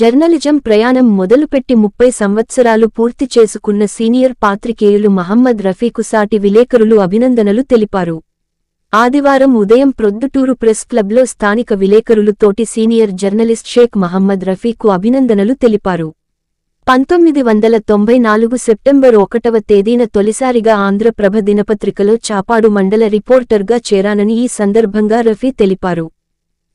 Journalism ప్రయాణం మొదలుపెట్టి ముప్పై సంవత్సరాలు పూర్తి చేసుకున్న సీనియర్ పాత్రికేయులు మహమ్మద్ రఫీకు సాటి విలేకరులు అభినందనలు తెలిపారు. ఆదివారం ఉదయం ప్రొద్దుటూరు ప్రెస్ క్లబ్లో స్థానిక విలేకరులు తోటి సీనియర్ జర్నలిస్ట్ షేక్ మహమ్మద్ రఫీకు అభినందనలు తెలిపారు. పంతొమ్మిది వందల తొంభై నాలుగు సెప్టెంబర్ ఒకటవ తేదీన తొలిసారిగా ఆంధ్రప్రభ దినపత్రికలో చాపాడు మండల రిపోర్టర్గా చేరానని ఈ సందర్భంగా రఫీ తెలిపారు.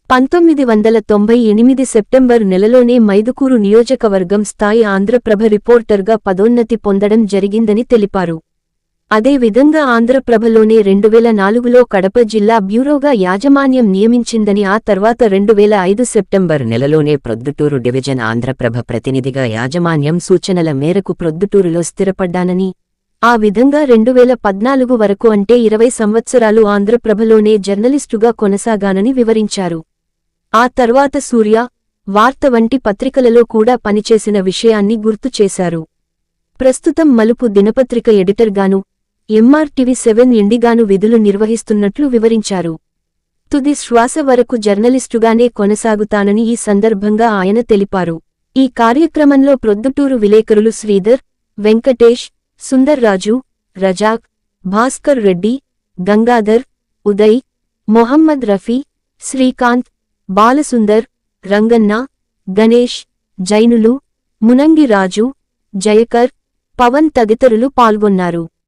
పంతొమ్మిది వందల తొంభై ఎనిమిది సెప్టెంబర్ నెలలోనే మైదుకూరు నియోజకవర్గం స్థాయి ఆంధ్రప్రభ రిపోర్టర్గా పదోన్నతి పొందడం జరిగిందని తెలిపారు. అదేవిధంగా ఆంధ్రప్రభలోనే రెండువేల నాలుగులో కడప జిల్లా బ్యూరోగా యాజమాన్యం నియమించిందని ఆ తర్వాత రెండువేల ఐదు సెప్టెంబర్ నెలలోనే ప్రొద్దుటూరు డివిజన్ ఆంధ్రప్రభ ప్రతినిధిగా యాజమాన్యం సూచనల మేరకు ప్రొద్దుటూరులో స్థిరపడ్డానని ఆ విధంగా రెండువేల పద్నాలుగు వరకు అంటే ఇరవై సంవత్సరాలు ఆంధ్రప్రభలోనే జర్నలిస్టుగా కొనసాగానని వివరించారు. ఆ తర్వాత సూర్య వార్త వంటి పత్రికలలో కూడా పనిచేసిన విషయాన్ని గుర్తు చేశారు. ప్రస్తుతం మలుపు దినపత్రిక ఎడిటర్గాను ఎంఆర్టీవీ సెవెన్ ఇండిగాను విధులు నిర్వహిస్తున్నట్లు వివరించారు. తుది శ్వాస వరకు జర్నలిస్టుగానే కొనసాగుతానని ఈ సందర్భంగా ఆయన తెలిపారు. ఈ కార్యక్రమంలో ప్రొద్దుటూరు విలేకరులు శ్రీధర్ వెంకటేష్ సుందర్రాజు రజాక్ భాస్కర్ రెడ్డి గంగాధర్ ఉదయ్ మొహమ్మద్ రఫీ శ్రీకాంత్ బాలసుందర్ రంగన్న గణేష్ జైనులు మునంగి రాజు జయకర్ పవన్ తదితరులు పాల్గొన్నారు.